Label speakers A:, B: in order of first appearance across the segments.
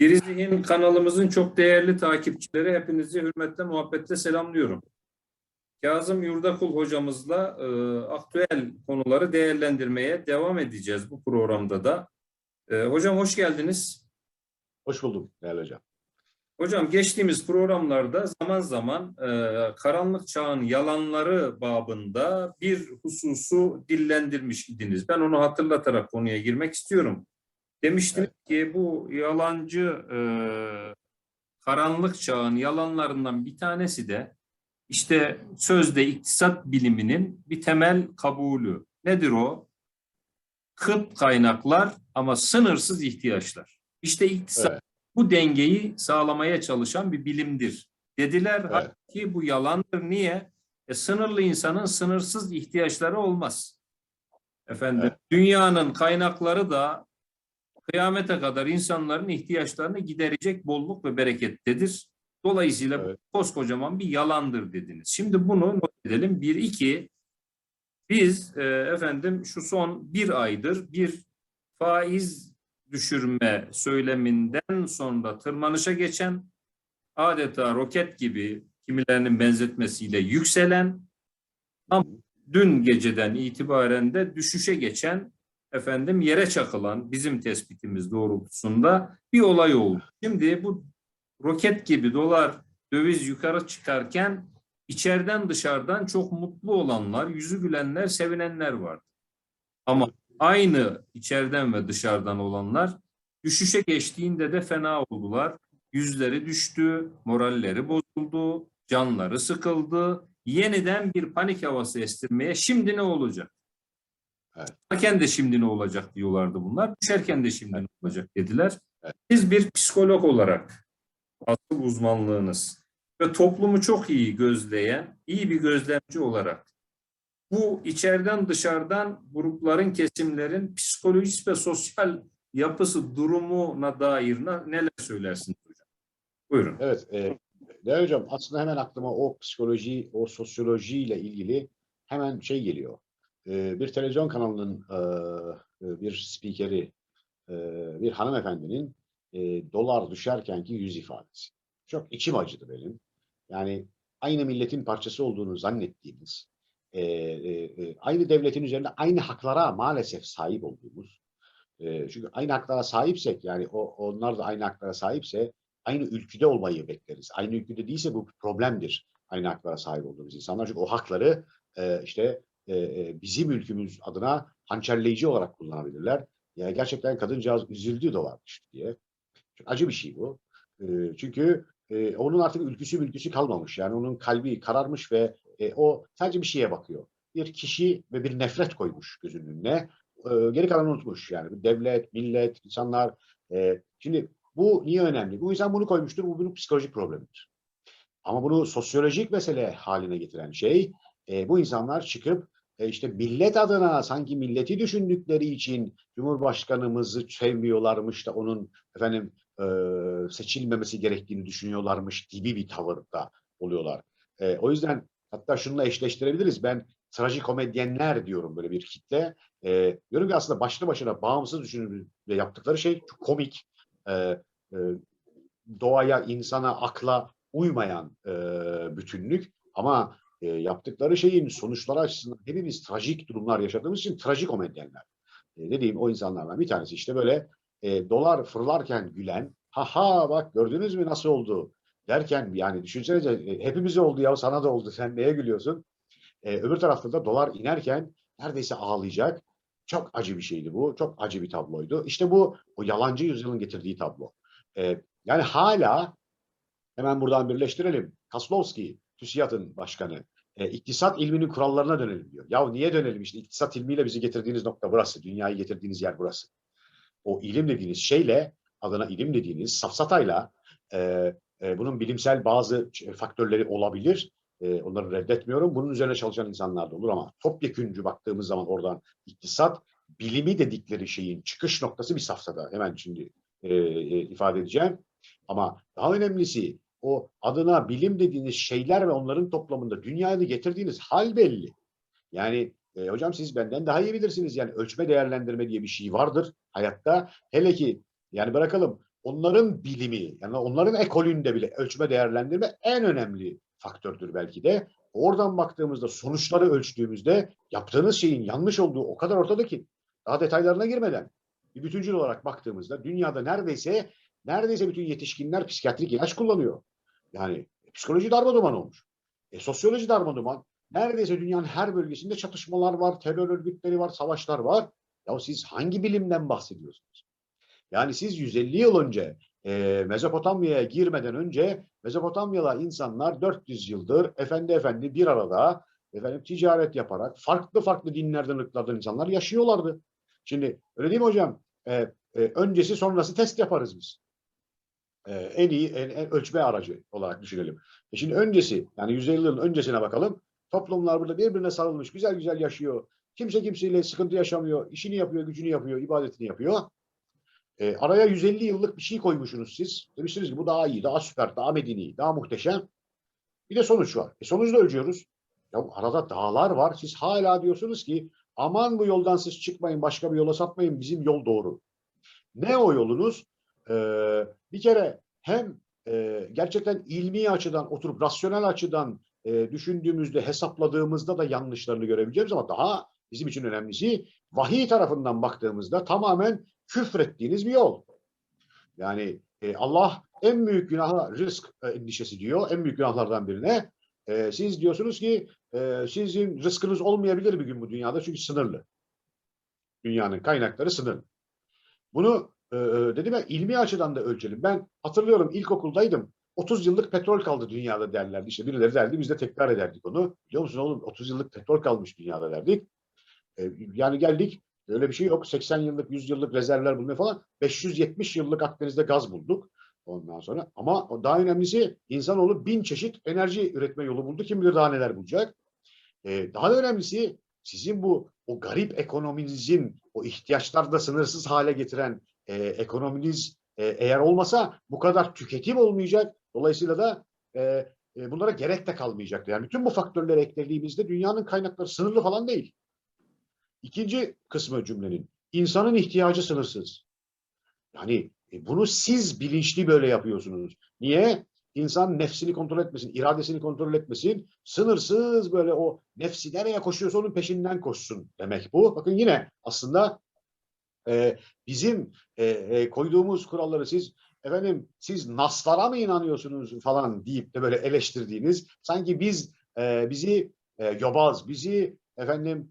A: Diri Zihin kanalımızın çok değerli takipçileri hepinizi hürmetle muhabbetle selamlıyorum. Kazım Yurdakul hocamızla e, aktüel konuları değerlendirmeye devam edeceğiz bu programda da. E, hocam hoş geldiniz.
B: Hoş bulduk değerli hocam.
A: Hocam geçtiğimiz programlarda zaman zaman e, karanlık çağın yalanları babında bir hususu dillendirmiş idiniz. Ben onu hatırlatarak konuya girmek istiyorum. Demiştiniz ki bu yalancı e, karanlık çağın yalanlarından bir tanesi de işte sözde iktisat biliminin bir temel kabulü. Nedir o? Kıt kaynaklar ama sınırsız ihtiyaçlar. İşte iktisat
B: Evet.
A: bu dengeyi sağlamaya çalışan bir bilimdir. Dediler
B: Evet.
A: halbuki bu yalandır. Niye? E, sınırlı insanın sınırsız ihtiyaçları olmaz. Efendim
B: Evet.
A: dünyanın kaynakları da kıyamete kadar insanların ihtiyaçlarını giderecek bolluk ve berekettedir. Dolayısıyla
B: Evet.
A: koskocaman bir yalandır dediniz. Şimdi bunu not edelim. Bir, iki, biz e, efendim şu son bir aydır bir faiz düşürme söyleminden sonra tırmanışa geçen adeta roket gibi kimilerinin benzetmesiyle yükselen ama dün geceden itibaren de düşüşe geçen efendim yere çakılan bizim tespitimiz doğrultusunda bir olay oldu. Şimdi bu roket gibi dolar döviz yukarı çıkarken içeriden dışarıdan çok mutlu olanlar, yüzü gülenler, sevinenler vardı. Ama aynı içeriden ve dışarıdan olanlar düşüşe geçtiğinde de fena oldular. Yüzleri düştü, moralleri bozuldu, canları sıkıldı. Yeniden bir panik havası estirmeye şimdi ne olacak?
B: Evet.
A: De şimdi ne olacak diyorlardı bunlar. Düşerken de şimdi ne olacak dediler.
B: Evet.
A: Siz bir psikolog olarak asıl uzmanlığınız ve toplumu çok iyi gözleyen, iyi bir gözlemci olarak bu içeriden dışarıdan grupların, kesimlerin psikolojisi ve sosyal yapısı, durumuna dair neler söylersiniz hocam? Buyurun.
B: Evet, e, değerli hocam aslında hemen aklıma o psikoloji, o sosyolojiyle ilgili hemen şey geliyor. E, bir televizyon kanalının e, e, bir spikeri, e, bir hanımefendinin dolar düşerkenki yüz ifadesi. Çok içim acıdı benim. Yani aynı milletin parçası olduğunu zannettiğimiz, aynı devletin üzerinde aynı haklara maalesef sahip olduğumuz, çünkü aynı haklara sahipsek yani onlar da aynı haklara sahipse aynı ülkede olmayı bekleriz. Aynı ülkede değilse bu problemdir. Aynı haklara sahip olduğumuz insanlar. Çünkü o hakları işte e, e, bizim ülkümüz adına hançerleyici olarak kullanabilirler. Ya gerçekten kadıncağız üzüldü dolar düştü diye. Çok acı bir şey bu. E, çünkü e, onun artık ülküsü mülküsü kalmamış. Yani onun kalbi kararmış ve o sadece bir şeye bakıyor. Bir kişi ve bir nefret koymuş gözünün önüne. Geri kalanı unutmuş. Yani devlet, millet, insanlar. Şimdi bu niye önemli? Bu insan bunu koymuştur. Bu bunun psikolojik problemidir. Ama bunu sosyolojik mesele haline getiren şey e, bu insanlar çıkıp e, işte millet adına sanki milleti düşündükleri için Cumhurbaşkanımızı sevmiyorlarmış da onun efendim e, seçilmemesi gerektiğini düşünüyorlarmış gibi bir tavırda oluyorlar. E, o yüzden hatta şununla eşleştirebiliriz. Ben trajikomedyenler diyorum böyle bir kitle. E, diyorum ki aslında başlı başına bağımsız düşünüp yaptıkları şey çok komik. E, e, doğaya, insana, akla uymayan e, bütünlük ama e, yaptıkları şeyin sonuçları açısından hepimiz trajik durumlar yaşadığımız için trajikomedyenler. E, ne diyeyim o insanlardan bir tanesi işte böyle e, dolar fırlarken gülen ha ha bak gördünüz mü nasıl oldu derken yani düşünsenize e, hepimize oldu ya sana da oldu sen neye gülüyorsun? E, öbür tarafta da dolar inerken neredeyse ağlayacak. Çok acı bir şeydi bu. Çok acı bir tabloydu. İşte bu o yalancı yüzyılın getirdiği tablo. E, yani hala hemen buradan birleştirelim. Kaslovski, TÜSİAD'ın başkanı, e, iktisat ilminin kurallarına dönelim diyor. Ya niye dönelim işte iktisat ilmiyle bizi getirdiğiniz nokta burası. Dünyayı getirdiğiniz yer burası. O ilim dediğiniz şeyle, adına ilim dediğiniz safsatayla e, e, bunun bilimsel bazı faktörleri olabilir. E, onları reddetmiyorum. Bunun üzerine çalışan insanlar da olur ama topyeküncü baktığımız zaman oradan iktisat bilimi dedikleri şeyin çıkış noktası bir safsata. Hemen şimdi e, e, ifade edeceğim. Ama daha önemlisi o adına bilim dediğiniz şeyler ve onların toplamında dünyayı getirdiğiniz hal belli. Yani e, hocam siz benden daha iyi bilirsiniz. Yani ölçme değerlendirme diye bir şey vardır hayatta. Hele ki yani bırakalım onların bilimi, yani onların ekolünde bile ölçme değerlendirme en önemli faktördür belki de. Oradan baktığımızda, sonuçları ölçtüğümüzde yaptığınız şeyin yanlış olduğu o kadar ortada ki daha detaylarına girmeden bir bütüncül olarak baktığımızda dünyada neredeyse neredeyse bütün yetişkinler psikiyatrik ilaç kullanıyor. Yani psikoloji darmaduman olmuş. E, sosyoloji darmaduman. Neredeyse dünyanın her bölgesinde çatışmalar var, terör örgütleri var, savaşlar var. Ya siz hangi bilimden bahsediyorsunuz? Yani siz 150 yıl önce e, Mezopotamya'ya girmeden önce Mezopotamyalı insanlar 400 yıldır efendi efendi bir arada efendim ticaret yaparak farklı farklı dinlerden ırklardan insanlar yaşıyorlardı. Şimdi öyle değil mi hocam? E, e, öncesi sonrası test yaparız biz. E, en iyi en, en ölçme aracı olarak düşünelim. E şimdi öncesi yani 150 yılın öncesine bakalım. Toplumlar burada birbirine sarılmış, güzel güzel yaşıyor. Kimse kimseyle sıkıntı yaşamıyor. işini yapıyor, gücünü yapıyor, ibadetini yapıyor. E, araya 150 yıllık bir şey koymuşsunuz siz. Demişsiniz ki bu daha iyi, daha süper, daha medeni, daha muhteşem. Bir de sonuç var. E, sonucu ölçüyoruz. Ya arada dağlar var. Siz hala diyorsunuz ki aman bu yoldan siz çıkmayın, başka bir yola sapmayın. Bizim yol doğru. Ne o yolunuz? Ee, bir kere hem e, gerçekten ilmi açıdan, oturup rasyonel açıdan e, düşündüğümüzde, hesapladığımızda da yanlışlarını görebileceğiz ama daha bizim için önemlisi vahiy tarafından baktığımızda tamamen küfrettiğiniz bir yol. Yani e, Allah en büyük günahı rızk e, endişesi diyor. En büyük günahlardan birine. E, siz diyorsunuz ki e, sizin rızkınız olmayabilir bir gün bu dünyada çünkü sınırlı. Dünyanın kaynakları sınırlı. Bunu e, dedim ya ilmi açıdan da ölçelim. Ben hatırlıyorum ilkokuldaydım. 30 yıllık petrol kaldı dünyada derlerdi. İşte birileri derdi biz de tekrar ederdik onu. Biliyor musun oğlum 30 yıllık petrol kalmış dünyada derdik. E, yani geldik öyle bir şey yok. 80 yıllık 100 yıllık rezervler bulmaya falan. 570 yıllık Akdeniz'de gaz bulduk. Ondan sonra ama daha önemlisi insanoğlu bin çeşit enerji üretme yolu buldu. Kim bilir daha neler bulacak. E, daha da önemlisi sizin bu o garip ekonominizin o ihtiyaçları da sınırsız hale getiren e, ekonominiz e, eğer olmasa bu kadar tüketim olmayacak. Dolayısıyla da e, e, bunlara gerek de kalmayacaktı. Yani bütün bu faktörleri eklediğimizde dünyanın kaynakları sınırlı falan değil. İkinci kısmı cümlenin insanın ihtiyacı sınırsız. Yani e, bunu siz bilinçli böyle yapıyorsunuz. Niye? İnsan nefsini kontrol etmesin, iradesini kontrol etmesin. Sınırsız böyle o nefsi nereye koşuyorsa onun peşinden koşsun demek bu. Bakın yine aslında e, bizim e, e, koyduğumuz kuralları siz efendim siz naslara mı inanıyorsunuz falan deyip de böyle eleştirdiğiniz sanki biz e, bizi yobaz, bizi efendim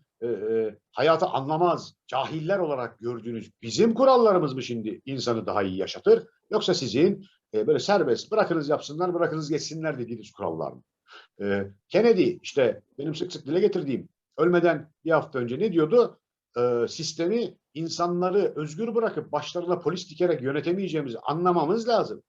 B: hayatı anlamaz, cahiller olarak gördüğünüz bizim kurallarımız mı şimdi insanı daha iyi yaşatır? Yoksa sizin böyle serbest bırakınız yapsınlar, bırakınız geçsinler dediğiniz kurallar mı? Kennedy işte benim sık sık dile getirdiğim ölmeden bir hafta önce ne diyordu? Sistemi insanları özgür bırakıp başlarına polis dikerek yönetemeyeceğimizi anlamamız lazım.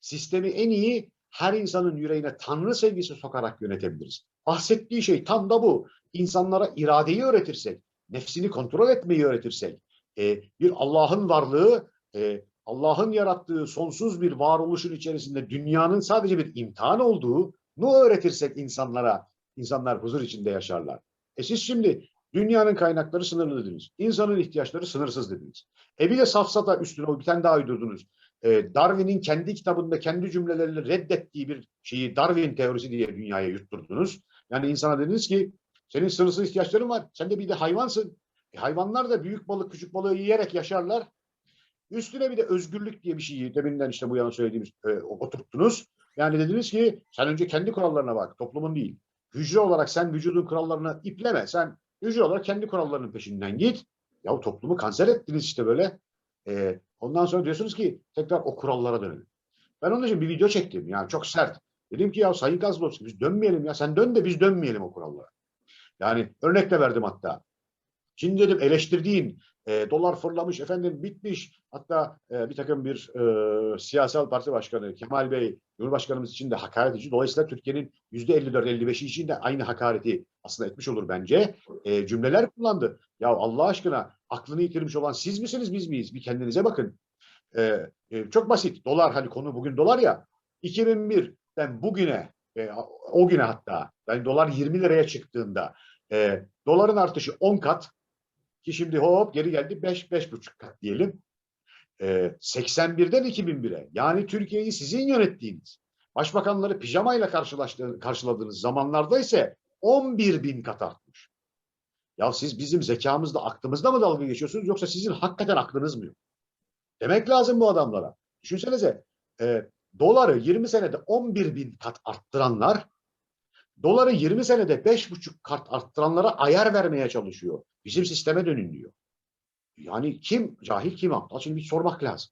B: Sistemi en iyi her insanın yüreğine tanrı sevgisi sokarak yönetebiliriz. Bahsettiği şey tam da bu. İnsanlara iradeyi öğretirsek, nefsini kontrol etmeyi öğretirsek, e, bir Allah'ın varlığı, e, Allah'ın yarattığı sonsuz bir varoluşun içerisinde dünyanın sadece bir imtihan olduğunu öğretirsek insanlara, insanlar huzur içinde yaşarlar. E siz şimdi dünyanın kaynakları sınırlı dediniz. İnsanın ihtiyaçları sınırsız dediniz. E bir de safsata üstüne bir tane daha uydurdunuz. E, Darwin'in kendi kitabında kendi cümleleriyle reddettiği bir şeyi Darwin teorisi diye dünyaya yutturdunuz. Yani insana dediniz ki senin sınırsız ihtiyaçların var. Sen de bir de hayvansın. E, hayvanlar da büyük balık küçük balığı yiyerek yaşarlar. Üstüne bir de özgürlük diye bir şeyi deminden işte bu yana söylediğimiz e, oturttunuz. Yani dediniz ki sen önce kendi kurallarına bak, toplumun değil. Hücre olarak sen vücudun kurallarını ipleme. Sen hücre olarak kendi kurallarının peşinden git. Ya toplumu kanser ettiniz işte böyle. E, ondan sonra diyorsunuz ki tekrar o kurallara dönelim. Ben onun için bir video çektim. Yani çok sert. Dedim ki ya Sayın Gazlovski biz dönmeyelim ya. Sen dön de biz dönmeyelim o kurallara. Yani örnek de verdim hatta. Şimdi dedim eleştirdiğin e, dolar fırlamış efendim bitmiş. Hatta e, bir takım bir e, siyasal parti başkanı Kemal Bey Cumhurbaşkanımız için de hakaret edici. Dolayısıyla Türkiye'nin yüzde 54-55'i için de aynı hakareti aslında etmiş olur bence. E, cümleler kullandı. Ya Allah aşkına aklını yitirmiş olan siz misiniz biz miyiz? Bir kendinize bakın. E, e, çok basit. Dolar hani konu bugün dolar ya. 2001'den bugüne e, o güne hatta yani dolar 20 liraya çıktığında e, doların artışı 10 kat ki şimdi hop geri geldi 5 5,5 kat diyelim. e, 81'den 2001'e yani Türkiye'yi sizin yönettiğiniz, başbakanları pijamayla karşıladığınız zamanlarda ise 11 bin kat artmış. Ya siz bizim zekamızla, aklımızla mı dalga geçiyorsunuz yoksa sizin hakikaten aklınız mı yok? Demek lazım bu adamlara. Düşünsenize e, doları 20 senede 11 bin kat arttıranlar doları 20 senede 5,5 kat arttıranlara ayar vermeye çalışıyor. Bizim sisteme dönün diyor. Yani kim cahil kim aptal? Şimdi bir sormak lazım.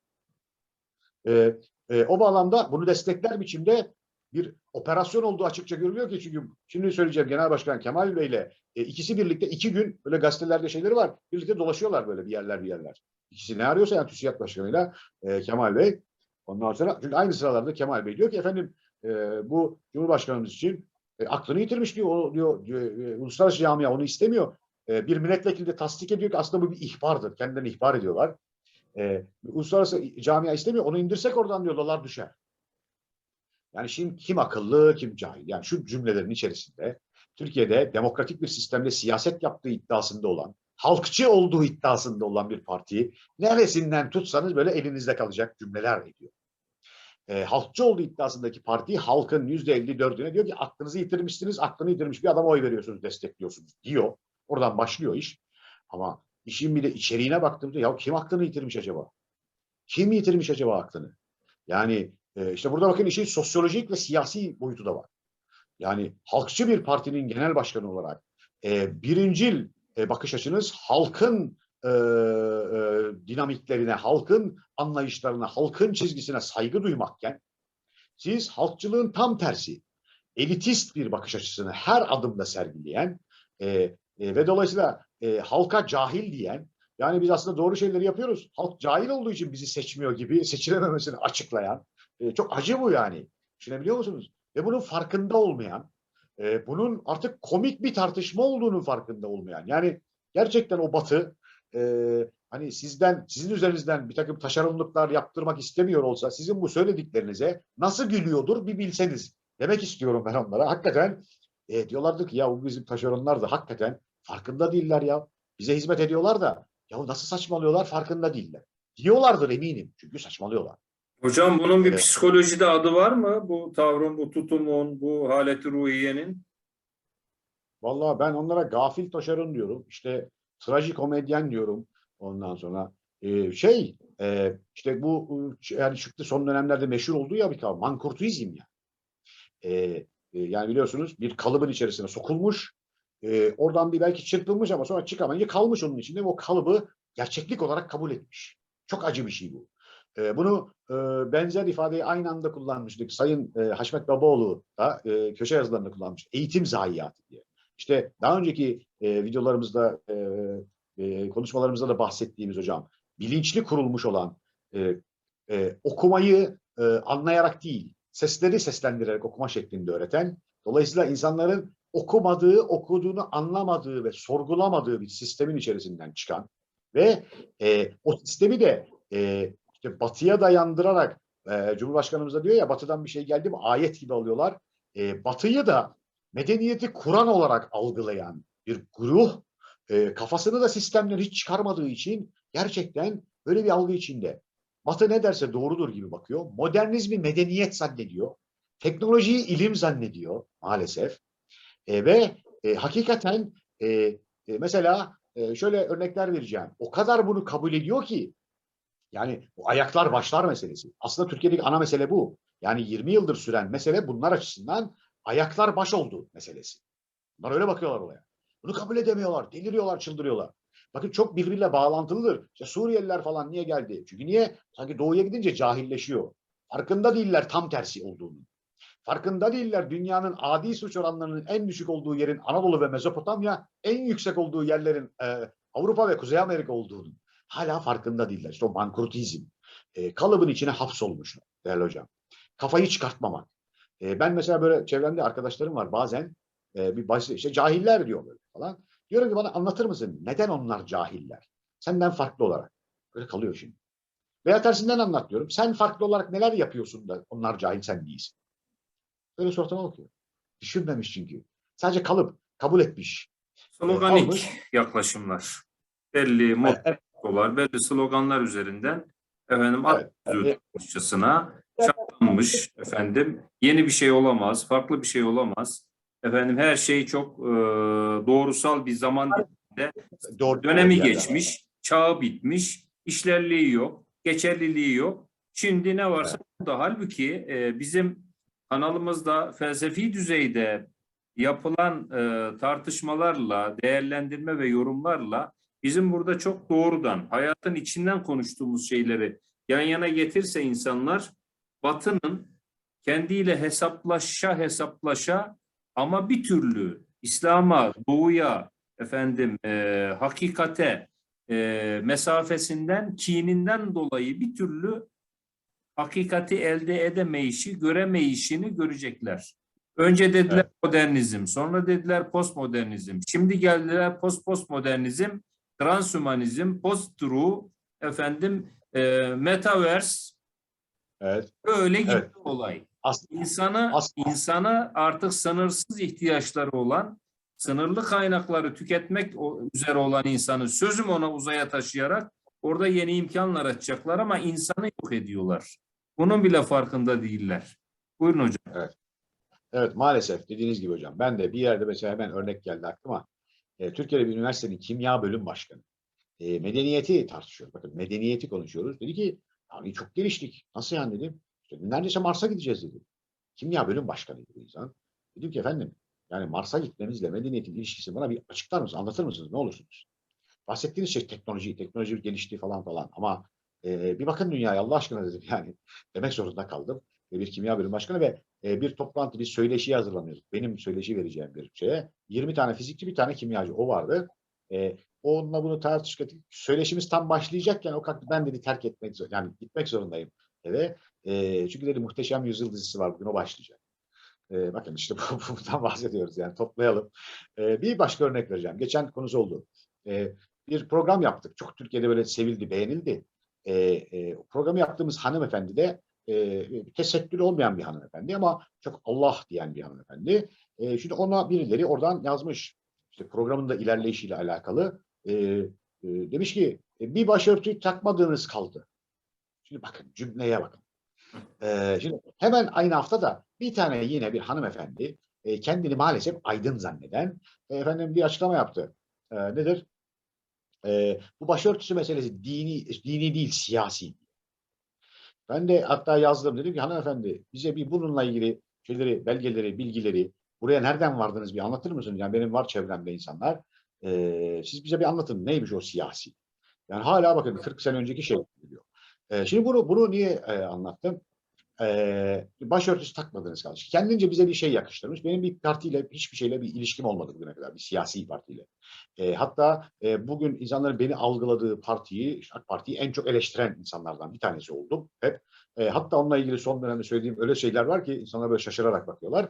B: E, e, o bağlamda bunu destekler biçimde bir operasyon olduğu açıkça görülüyor ki çünkü şimdi söyleyeceğim Genel Başkan Kemal Bey ile e, ikisi birlikte iki gün böyle gazetelerde şeyleri var. Birlikte dolaşıyorlar böyle bir yerler bir yerler. İkisi ne arıyorsa yani TÜSİAD Başkanı'yla e, Kemal Bey. Ondan sonra çünkü aynı sıralarda Kemal Bey diyor ki efendim e, bu Cumhurbaşkanımız için e, aklını yitirmiş diyor. O diyor, diyor e, uluslararası camia onu istemiyor. E, bir milletvekili de tasdik ediyor ki aslında bu bir ihbardır. Kendilerini ihbar ediyorlar. E, uluslararası camia istemiyor. Onu indirsek oradan diyor dolar düşer. Yani şimdi kim akıllı kim cahil. Yani şu cümlelerin içerisinde Türkiye'de demokratik bir sistemde siyaset yaptığı iddiasında olan, halkçı olduğu iddiasında olan bir partiyi neresinden tutsanız böyle elinizde kalacak cümleler ediyor. E, halkçı olduğu iddiasındaki partiyi halkın yüzde 54'üne diyor ki aklınızı yitirmişsiniz, aklını yitirmiş bir adama oy veriyorsunuz, destekliyorsunuz diyor. Oradan başlıyor iş. Ama işin bir de içeriğine baktığımda ya kim aklını yitirmiş acaba? Kim yitirmiş acaba aklını? Yani e, işte burada bakın işin sosyolojik ve siyasi boyutu da var. Yani halkçı bir partinin genel başkanı olarak e, birincil e, bakış açınız halkın e, e, dinamiklerine, halkın anlayışlarına, halkın çizgisine saygı duymakken siz halkçılığın tam tersi, elitist bir bakış açısını her adımda sergileyen e, e, ve dolayısıyla e, halka cahil diyen, yani biz aslında doğru şeyleri yapıyoruz, halk cahil olduğu için bizi seçmiyor gibi seçilememesini açıklayan, e, çok acı bu yani. Düşünebiliyor musunuz? Ve bunun farkında olmayan, e, bunun artık komik bir tartışma olduğunun farkında olmayan. Yani gerçekten o batı e, hani sizden, sizin üzerinizden bir takım taşeronluklar yaptırmak istemiyor olsa sizin bu söylediklerinize nasıl gülüyordur bir bilseniz. Demek istiyorum ben onlara. Hakikaten e, diyorlardı ki ya bu bizim taşeronlar da hakikaten farkında değiller ya. Bize hizmet ediyorlar da ya nasıl saçmalıyorlar farkında değiller. Diyorlardır eminim çünkü saçmalıyorlar.
A: Hocam bunun bir
B: Evet.
A: psikolojide adı var mı? Bu tavrın, bu tutumun, bu haleti ruhiyenin?
B: Vallahi ben onlara gafil taşeron diyorum. İşte trajikomedyen diyorum. Ondan sonra e, şey e, işte bu yani çıktı son dönemlerde meşhur olduğu ya bir kavram. Mankurtuizm ya. E, e, yani biliyorsunuz bir kalıbın içerisine sokulmuş. E, oradan bir belki çırpılmış ama sonra çıkamayınca kalmış onun içinde ve o kalıbı gerçeklik olarak kabul etmiş. Çok acı bir şey bu. E, bunu e, benzer ifadeyi aynı anda kullanmıştık. Sayın e, Haşmet Babaoğlu da e, köşe yazılarında kullanmış. Eğitim zayiatı diye. İşte daha önceki e, videolarımızda, e, e, konuşmalarımızda da bahsettiğimiz hocam, bilinçli kurulmuş olan e, e, okumayı e, anlayarak değil, sesleri seslendirerek okuma şeklinde öğreten, dolayısıyla insanların okumadığı, okuduğunu anlamadığı ve sorgulamadığı bir sistemin içerisinden çıkan ve e, o sistemi de e, işte batıya dayandırarak, e, Cumhurbaşkanımız da diyor ya batıdan bir şey geldi mi ayet gibi alıyorlar. E, batıyı da medeniyeti Kur'an olarak algılayan bir güruh e, kafasını da sistemden hiç çıkarmadığı için gerçekten böyle bir algı içinde. Batı ne derse doğrudur gibi bakıyor. Modernizmi medeniyet zannediyor. Teknolojiyi ilim zannediyor maalesef. E, ve e, hakikaten e, e, mesela e, şöyle örnekler vereceğim. O kadar bunu kabul ediyor ki yani bu ayaklar başlar meselesi. Aslında Türkiye'deki ana mesele bu. Yani 20 yıldır süren mesele bunlar açısından ayaklar baş oldu meselesi. Bunlar öyle bakıyorlar olaya. Bunu kabul edemiyorlar, deliriyorlar, çıldırıyorlar. Bakın çok birbiriyle bağlantılıdır. İşte Suriyeliler falan niye geldi? Çünkü niye? Sanki doğuya gidince cahilleşiyor. Farkında değiller tam tersi olduğunu. Farkında değiller dünyanın adi suç oranlarının en düşük olduğu yerin Anadolu ve Mezopotamya, en yüksek olduğu yerlerin e, Avrupa ve Kuzey Amerika olduğunu. Hala farkında değiller. İşte o mankurtizm. E, kalıbın içine hapsolmuşlar değerli hocam. Kafayı çıkartmamak. E, ben mesela böyle çevremde arkadaşlarım var bazen e, bir baş, işte cahiller diyor böyle falan. Diyorum ki bana anlatır mısın neden onlar cahiller? Senden farklı olarak. Böyle kalıyor şimdi. Veya tersinden anlat diyorum. Sen farklı olarak neler yapıyorsun da onlar cahil sen değilsin. Böyle sortama bakıyor. Düşünmemiş çünkü. Sadece kalıp, kabul etmiş.
A: Sloganik
B: almış.
A: yaklaşımlar. Belli
B: Evet,
A: mottolar, belli sloganlar üzerinden efendim
B: Evet.
A: Atatürk Şartlanmış efendim. Yeni bir şey olamaz, farklı bir şey olamaz. Efendim her şey çok e, doğrusal bir zaman
B: Doğru,
A: dönemi
B: yerden.
A: geçmiş, çağı bitmiş, işlerliği yok, geçerliliği yok. Şimdi ne varsa da halbuki e, bizim kanalımızda felsefi düzeyde yapılan e, tartışmalarla, değerlendirme ve yorumlarla bizim burada çok doğrudan hayatın içinden konuştuğumuz şeyleri yan yana getirse insanlar Batı'nın kendiyle hesaplaşa hesaplaşa ama bir türlü İslam'a, Doğu'ya, efendim e, hakikate e, mesafesinden, kininden dolayı bir türlü hakikati elde edemeyişi, göremeyişini görecekler. Önce dediler
B: Evet.
A: modernizm, sonra dediler postmodernizm. Şimdi geldiler post postmodernizm, transhümanizm, post-true, efendim e, metaverse
B: Evet.
A: öyle gitti
B: Evet.
A: olay.
B: Aslında
A: İnsanı
B: As-
A: insanı artık sınırsız ihtiyaçları olan, sınırlı kaynakları tüketmek üzere olan insanı sözüm ona uzaya taşıyarak orada yeni imkanlar açacaklar ama insanı yok ediyorlar. Bunun bile farkında değiller. Buyurun hocam.
B: Evet maalesef dediğiniz gibi hocam. Ben de bir yerde mesela hemen örnek geldi aklıma. E, Türkiye'de bir üniversitenin kimya bölüm başkanı. E, medeniyeti tartışıyoruz. Bakın medeniyeti konuşuyoruz. Dedi ki yani çok geliştik. Nasıl yani dedim. İşte neredeyse Mars'a gideceğiz dedi. Kimya bölüm başkanıydı bu insan. Dedim ki efendim yani Mars'a gitmemizle medeniyetin ilişkisi bana bir açıklar mısınız, anlatır mısınız? Ne olursunuz? Bahsettiğiniz şey teknoloji, teknoloji gelişti falan falan ama e, bir bakın dünyaya Allah aşkına dedim yani demek zorunda kaldım. E, bir kimya bölüm başkanı ve e, bir toplantı, bir söyleşiye hazırlanıyoruz. Benim söyleşi vereceğim bir şeye. 20 tane fizikçi, bir tane kimyacı. O vardı. E, onunla bunu tartıştık. Söyleşimiz tam başlayacakken o kalktı. Ben dedi terk etmek zor, yani gitmek zorundayım eve. E, çünkü dedi muhteşem yüzyıl dizisi var bugün o başlayacak. E, bakın işte bu, bundan bahsediyoruz yani toplayalım. E, bir başka örnek vereceğim. Geçen konusu oldu. E, bir program yaptık. Çok Türkiye'de böyle sevildi, beğenildi. E, e, programı yaptığımız hanımefendi de e, tesettürü olmayan bir hanımefendi ama çok Allah diyen bir hanımefendi. E, şimdi ona birileri oradan yazmış. İşte programın da ilerleyişiyle alakalı. E, e, demiş ki e, bir başörtü takmadığınız kaldı. Şimdi bakın cümleye bakın. E, şimdi hemen aynı hafta da bir tane yine bir hanımefendi e, kendini maalesef aydın zanneden e, efendim bir açıklama yaptı. E, nedir? E, bu başörtüsü meselesi dini dini değil siyasi. Ben de hatta yazdım dedim ki hanımefendi bize bir bununla ilgili şeyleri, belgeleri, bilgileri buraya nereden vardınız bir anlatır mısınız? Yani benim var çevremde insanlar. Ee, siz bize bir anlatın neymiş o siyasi? Yani hala bakın 40 sene önceki şey diyor. Ee, şimdi bunu bunu niye e, anlattım? Ee, başörtüsü takmadınız kalmış. Kendince bize bir şey yakıştırmış. Benim bir partiyle hiçbir şeyle bir ilişkim olmadı bugüne kadar. Bir siyasi partiyle. E, hatta e, bugün insanların beni algıladığı partiyi, işte AK Parti'yi en çok eleştiren insanlardan bir tanesi oldum. Hep. E, hatta onunla ilgili son dönemde söylediğim öyle şeyler var ki insanlar böyle şaşırarak bakıyorlar.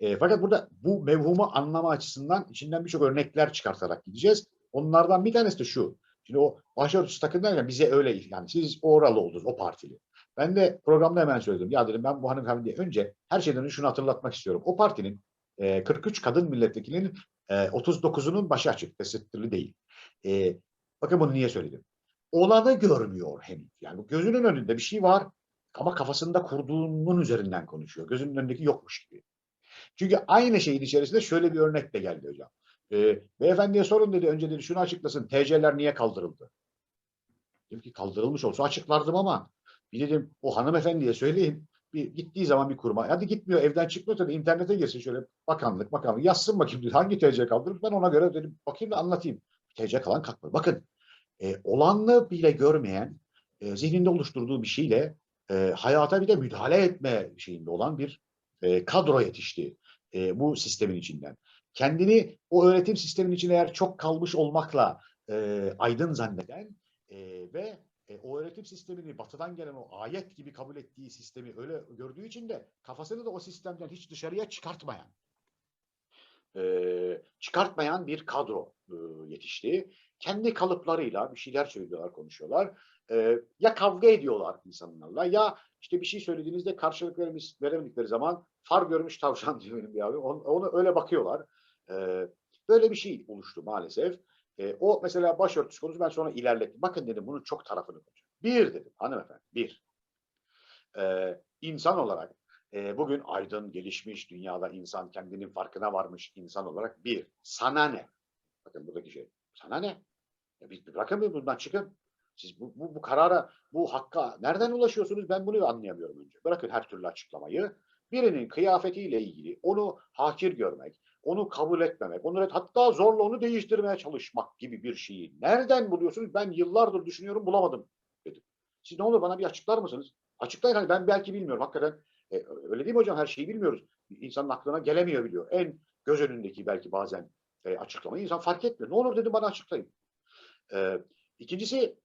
B: E, fakat burada bu mevhumu anlama açısından içinden birçok örnekler çıkartarak gideceğiz. Onlardan bir tanesi de şu. Şimdi o başörtüsü takın derken bize öyle yani siz oralı oldunuz o partili. Ben de programda hemen söyledim. Ya dedim ben bu hanımefendiye önce her şeyden önce şunu hatırlatmak istiyorum. O partinin e, 43 kadın milletvekilinin e, 39'unun başı açık, tesettürlü değil. E, bakın bunu niye söyledim? Olanı görmüyor henüz. Yani gözünün önünde bir şey var ama kafasında kurduğunun üzerinden konuşuyor. Gözünün önündeki yokmuş gibi. Çünkü aynı şeyin içerisinde şöyle bir örnek de geldi hocam. E, beyefendiye sorun dedi, önce dedi şunu açıklasın, TC'ler niye kaldırıldı? Dedim ki kaldırılmış olsa açıklardım ama bir dedim o hanımefendiye söyleyin. Bir gittiği zaman bir kuruma. Hadi gitmiyor evden çıkmıyorsa da internete girsin şöyle bakanlık bakanlık yazsın bakayım dedi. Hangi TC kaldırır? Ben ona göre dedim bakayım da anlatayım. TC kalan kalkmadı. Bakın e, olanlı bile görmeyen e, zihninde oluşturduğu bir şeyle e, hayata bir de müdahale etme şeyinde olan bir e, kadro yetişti e, bu sistemin içinden. Kendini o öğretim sistemin içine eğer çok kalmış olmakla e, aydın zanneden e, ve e, o öğretim sistemini batıdan gelen o ayet gibi kabul ettiği sistemi öyle gördüğü için de kafasını da o sistemden hiç dışarıya çıkartmayan e, çıkartmayan bir kadro e, yetişti. Kendi kalıplarıyla bir şeyler söylüyorlar, konuşuyorlar. E, ya kavga ediyorlar insanlarla ya işte bir şey söylediğinizde karşılık veremedikleri zaman far görmüş tavşan diyor benim bir abi. Onu, onu öyle bakıyorlar. E, böyle bir şey oluştu maalesef. E, o mesela başörtüsü konusu ben sonra ilerlettim. Bakın dedim bunun çok tarafını konuşuyor. Bir dedim hanımefendi, bir. Ee, insan olarak e, bugün aydın, gelişmiş dünyada insan kendinin farkına varmış insan olarak bir. Sana ne? Bakın buradaki şey. Sana ne? Ya biz bırakın mı bundan çıkın. Siz bu, bu, bu karara, bu hakka nereden ulaşıyorsunuz? Ben bunu anlayamıyorum önce. Bırakın her türlü açıklamayı. Birinin kıyafetiyle ilgili onu hakir görmek, onu kabul etmemek, onu hatta zorla onu değiştirmeye çalışmak gibi bir şeyi nereden buluyorsunuz? Ben yıllardır düşünüyorum bulamadım dedim. Siz ne olur bana bir açıklar mısınız? Açıklayın hani ben belki bilmiyorum hakikaten. E, öyle değil mi hocam? Her şeyi bilmiyoruz. İnsanın aklına gelemiyor biliyor. En göz önündeki belki bazen e, açıklamayı insan fark etmiyor. Ne olur dedim bana açıklayın. E, ikincisi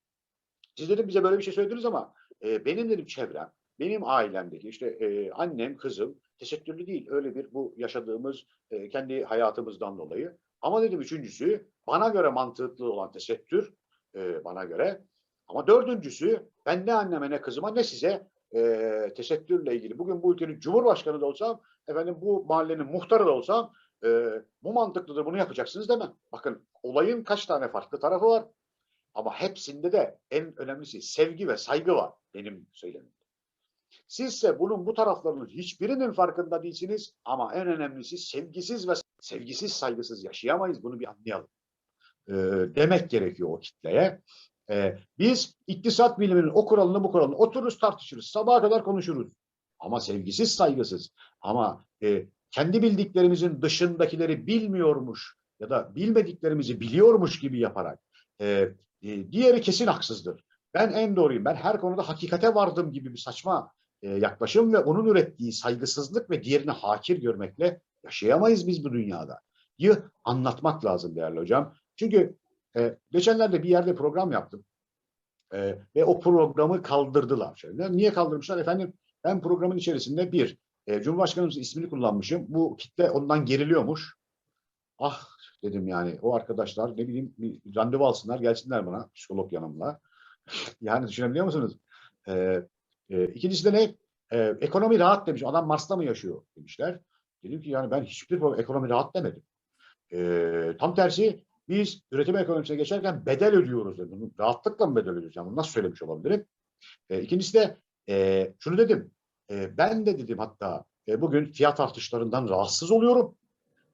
B: siz dedim bize böyle bir şey söylediniz ama e, benim dedim çevrem, benim ailemdeki işte e, annem, kızım tesettürlü değil. Öyle bir bu yaşadığımız e, kendi hayatımızdan dolayı. Ama dedim üçüncüsü bana göre mantıklı olan tesettür e, bana göre. Ama dördüncüsü ben ne anneme ne kızıma ne size e, tesettürle ilgili. Bugün bu ülkenin cumhurbaşkanı da olsam, efendim bu mahallenin muhtarı da olsam e, bu mantıklıdır bunu yapacaksınız demem. Bakın olayın kaç tane farklı tarafı var. Ama hepsinde de en önemlisi sevgi ve saygı var benim söylemimde. Sizse bunun bu taraflarının hiçbirinin farkında değilsiniz ama en önemlisi sevgisiz ve sevgisiz saygısız yaşayamayız. Bunu bir anlayalım. Ee, demek gerekiyor o kitleye. Ee, biz iktisat biliminin o kuralını bu kuralını otururuz tartışırız. Sabaha kadar konuşuruz. Ama sevgisiz saygısız ama e, kendi bildiklerimizin dışındakileri bilmiyormuş ya da bilmediklerimizi biliyormuş gibi yaparak e, e, diğeri kesin haksızdır. Ben en doğruyum. Ben her konuda hakikate vardım gibi bir saçma e, yaklaşım ve onun ürettiği saygısızlık ve diğerini hakir görmekle yaşayamayız biz bu dünyada. Yı anlatmak lazım değerli hocam. Çünkü e, geçenlerde bir yerde program yaptım. E, ve o programı kaldırdılar. Şöyle. Niye kaldırmışlar? Efendim ben programın içerisinde bir, e, Cumhurbaşkanımızın ismini kullanmışım. Bu kitle ondan geriliyormuş. Ah dedim yani o arkadaşlar ne bileyim bir randevu alsınlar gelsinler bana psikolog yanımla. yani düşünebiliyor musunuz? Ee, e, ikincisi de ne? Ee, ekonomi rahat demiş. Adam Mars'ta mı yaşıyor demişler. Dedim ki yani ben hiçbir ekonomi rahat demedim. Ee, tam tersi biz üretim ekonomisine geçerken bedel ödüyoruz dedim. Rahatlıkla mı bedel ödüyoruz? Yani bunu nasıl söylemiş olabilirim? Ee, ikincisi de e, şunu dedim. E, ben de dedim hatta e, bugün fiyat artışlarından rahatsız oluyorum.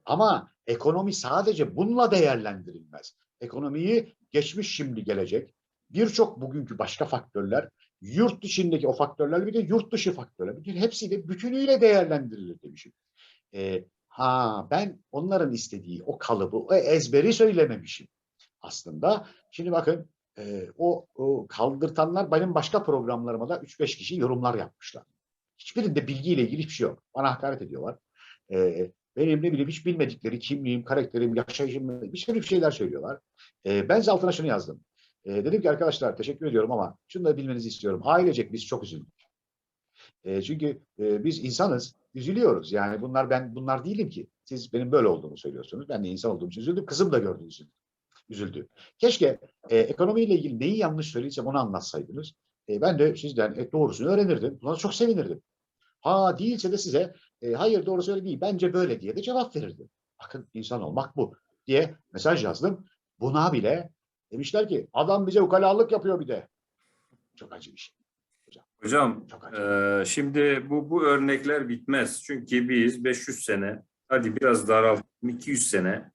B: Ama ekonomi sadece bununla değerlendirilmez. Ekonomiyi geçmiş şimdi gelecek birçok bugünkü başka faktörler yurt içindeki o faktörler bir de yurt dışı faktörler bütün hepsiyle bütünüyle değerlendirilir demişim. Ee, ha ben onların istediği o kalıbı o ezberi söylememişim aslında. Şimdi bakın e, o, o kaldırtanlar benim başka programlarıma da 3-5 kişi yorumlar yapmışlar. Hiçbirinde bilgiyle ilgili hiçbir şey yok. Bana hakaret ediyorlar. Ee, benim ne bileyim hiç bilmedikleri kimliğim, karakterim, yaşayışım bir sürü şeyler söylüyorlar. Ee, ben size altına şunu yazdım. Ee, dedim ki arkadaşlar teşekkür ediyorum ama şunu da bilmenizi istiyorum. Ailecek biz çok üzüldük. Ee, çünkü e, biz insanız, üzülüyoruz. Yani bunlar ben bunlar değilim ki. Siz benim böyle olduğumu söylüyorsunuz. Ben de insan olduğum için üzüldüm. Kızım da gördü üzüldü. üzüldü. Keşke e, ekonomiyle ilgili neyi yanlış söylediysem onu anlatsaydınız. E, ben de sizden e, doğrusunu öğrenirdim. Buna çok sevinirdim. Ha değilse de size e, hayır doğrusu öyle değil bence böyle diye de cevap verirdim. Bakın insan olmak bu diye mesaj yazdım. Buna bile demişler ki adam bize ukalalık yapıyor bir de. Çok acı bir şey.
A: Hocam
B: Çok acı.
A: Ee, şimdi bu bu örnekler bitmez. Çünkü biz 500 sene, hadi biraz daraltalım 200 sene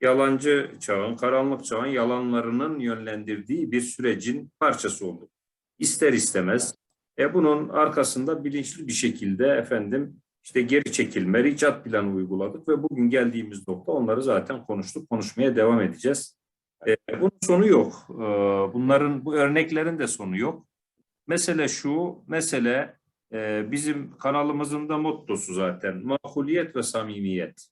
A: yalancı çağın, karanlık çağın yalanlarının yönlendirdiği bir sürecin parçası olduk. İster istemez. E bunun arkasında bilinçli bir şekilde efendim işte geri çekilme, ricat planı uyguladık ve bugün geldiğimiz nokta onları zaten konuştuk, konuşmaya devam edeceğiz. E, bunun sonu yok. E, bunların, bu örneklerin de sonu yok. Mesele şu, mesele e, bizim kanalımızın da mottosu zaten. Makuliyet ve samimiyet.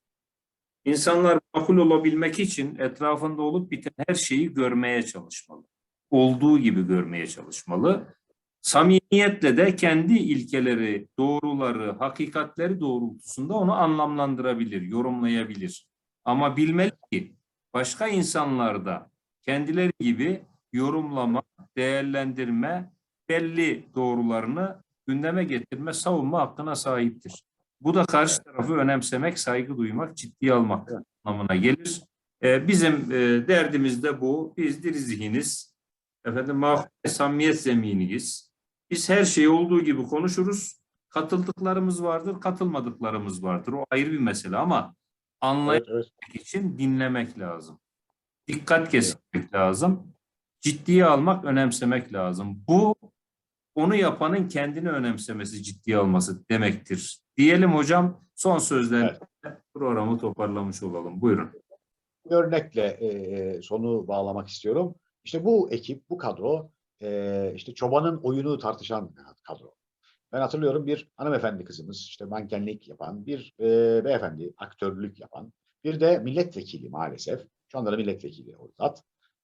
A: İnsanlar makul olabilmek için etrafında olup biten her şeyi görmeye çalışmalı. Olduğu gibi görmeye çalışmalı. Samimiyetle de kendi ilkeleri, doğruları, hakikatleri doğrultusunda onu anlamlandırabilir, yorumlayabilir. Ama bilmeli ki başka insanlarda kendileri gibi yorumlama, değerlendirme, belli doğrularını gündeme getirme, savunma hakkına sahiptir. Bu da karşı tarafı önemsemek, saygı duymak, ciddiye almak anlamına gelir. Ee, bizim e, derdimiz de bu. Biz diri zihiniz. Efendim mahkum ve samimiyet zeminiyiz. Biz her şeyi olduğu gibi konuşuruz. Katıldıklarımız vardır, katılmadıklarımız vardır. O ayrı bir mesele ama anlayabilmek
B: Evet, evet.
A: için dinlemek lazım. Dikkat kesmek lazım. Ciddiye almak, önemsemek lazım. Bu onu yapanın kendini önemsemesi, ciddiye alması demektir. Diyelim hocam son sözlerle programı toparlamış olalım. Buyurun.
B: Bir örnekle e, sonu bağlamak istiyorum. İşte bu ekip, bu kadro, e, işte çobanın oyunu tartışan kadro. Ben hatırlıyorum bir hanımefendi kızımız, işte mankenlik yapan, bir e, beyefendi aktörlük yapan, bir de milletvekili maalesef. Şu anda da milletvekili o zat.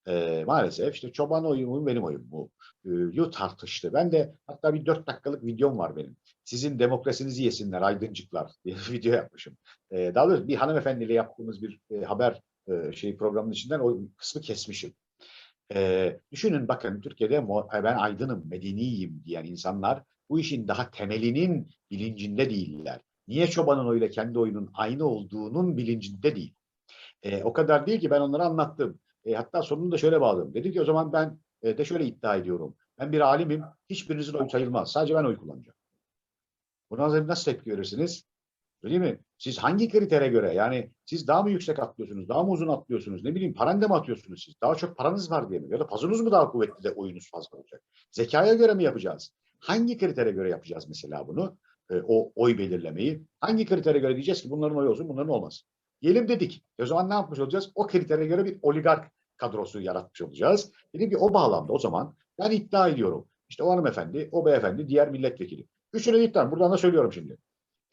B: E, maalesef işte çoban oyun mu benim oyun e, yu tartıştı. Ben de hatta bir dört dakikalık videom var benim. Sizin demokrasinizi yesinler aydıncıklar diye video yapmışım. E, daha doğrusu bir hanımefendiyle yaptığımız bir e, haber e, şey programın içinden o kısmı kesmişim. E, düşünün bakın Türkiye'de ben aydınım, medeniyim diyen insanlar bu işin daha temelinin bilincinde değiller. Niye çobanın oyuyla kendi oyunun aynı olduğunun bilincinde değil. E, o kadar değil ki ben onlara anlattım. E, hatta sonunda şöyle bağladım. Dedi ki o zaman ben e, de şöyle iddia ediyorum. Ben bir alimim, hiçbirinizin oy sayılmaz. Sadece ben oy kullanacağım. Buna nasıl tepki verirsiniz? Öyle mi? Siz hangi kritere göre? Yani siz daha mı yüksek atlıyorsunuz, daha mı uzun atlıyorsunuz? Ne bileyim paranda mı atıyorsunuz siz? Daha çok paranız var diye mi? Ya da pazunuz mu daha kuvvetli de oyunuz fazla olacak? Zekaya göre mi yapacağız? Hangi kritere göre yapacağız mesela bunu? Ee, o oy belirlemeyi. Hangi kritere göre diyeceğiz ki bunların oyu olsun, bunların olmaz. Diyelim dedik. E o zaman ne yapmış olacağız? O kritere göre bir oligark kadrosu yaratmış olacağız. Dedim ki o bağlamda o zaman ben iddia ediyorum. İşte o hanımefendi, o beyefendi, diğer milletvekili. Üçüne de iddia. Buradan da söylüyorum şimdi.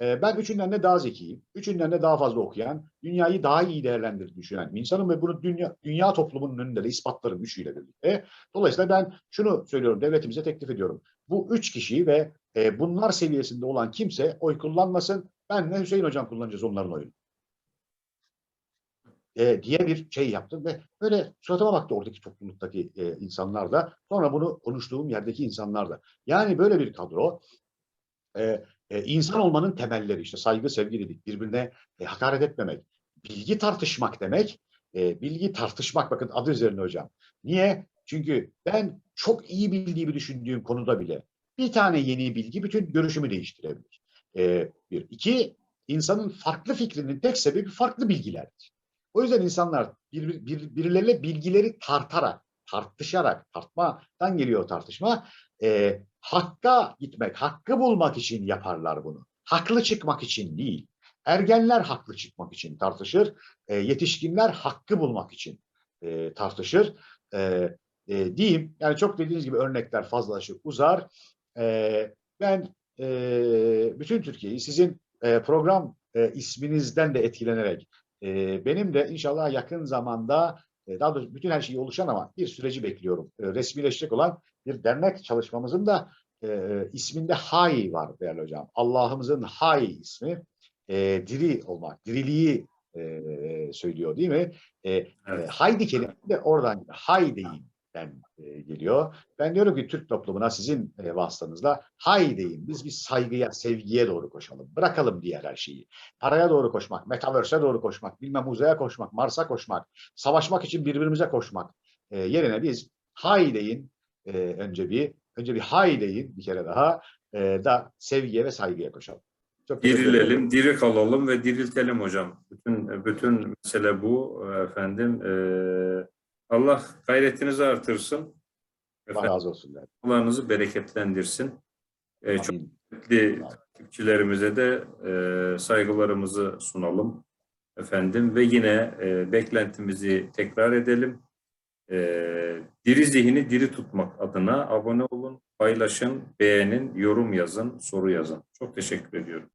B: Ee, ben üçünden de daha zekiyim, üçünden de daha fazla okuyan, dünyayı daha iyi değerlendirdiğini düşünen bir insanım ve bunu dünya, dünya toplumunun önünde de ispatlarım üçüyle birlikte. Dolayısıyla ben şunu söylüyorum, devletimize teklif ediyorum. Bu üç kişi ve e, bunlar seviyesinde olan kimse oy kullanmasın. Ben ve Hüseyin Hocam kullanacağız onların oyunu. E, diye bir şey yaptım ve böyle suratıma baktı oradaki topluluktaki e, insanlar da. Sonra bunu konuştuğum yerdeki insanlar da. Yani böyle bir kadro e, e, insan olmanın temelleri işte saygı, sevgi dedik. Birbirine e, hakaret etmemek. Bilgi tartışmak demek. E, bilgi tartışmak bakın adı üzerine hocam. Niye? Çünkü ben çok iyi bildiğimi düşündüğüm konuda bile bir tane yeni bilgi bütün görüşümü değiştirebilir. E, bir. iki insanın farklı fikrinin tek sebebi farklı bilgilerdir. O yüzden insanlar bir, bir, birileriyle bilgileri tartarak, tartışarak, tartmadan geliyor tartışma. E, hakka gitmek, hakkı bulmak için yaparlar bunu. Haklı çıkmak için değil. Ergenler haklı çıkmak için tartışır. E, yetişkinler hakkı bulmak için e, tartışır. E, e, diyeyim, yani çok dediğiniz gibi örnekler fazlalaşıp uzar. E, ben e, bütün Türkiye'yi sizin e, program e, isminizden de etkilenerek e, benim de inşallah yakın zamanda daha doğrusu bütün her şeyi oluşan ama bir süreci bekliyorum. E, resmileşecek olan bir dernek çalışmamızın da e, isminde hay var değerli hocam. Allah'ımızın hay ismi e, diri olmak, diriliği e, söylüyor değil mi? E, e,
A: Evet.
B: haydi kelimesi de oradan geliyor. Haydeyim ben e, geliyor. Ben diyorum ki Türk toplumuna sizin e, vasıtanızla haydeyim. Biz bir saygıya, sevgiye doğru koşalım. Bırakalım diğer her şeyi. Paraya doğru koşmak, metaverse'e doğru koşmak, bilmem uzaya koşmak, Mars'a koşmak, savaşmak için birbirimize koşmak e, yerine biz haydeyin e, önce bir önce bir haydeyin bir kere daha e, da sevgiye ve saygıya koşalım. Çok.
A: Dirilelim, diri kalalım ve diriltelim hocam. Bütün bütün mesele bu efendim. Ee, Allah gayretinizi artırsın.
B: Allah razı olsun.
A: Kulağınızı bereketlendirsin. Ee, çok kıymetli takipçilerimize de e, saygılarımızı sunalım efendim ve yine e, beklentimizi tekrar edelim. E, diri zihni diri tutmak adına abone olun, paylaşın, beğenin, yorum yazın, soru yazın. Çok teşekkür ediyorum.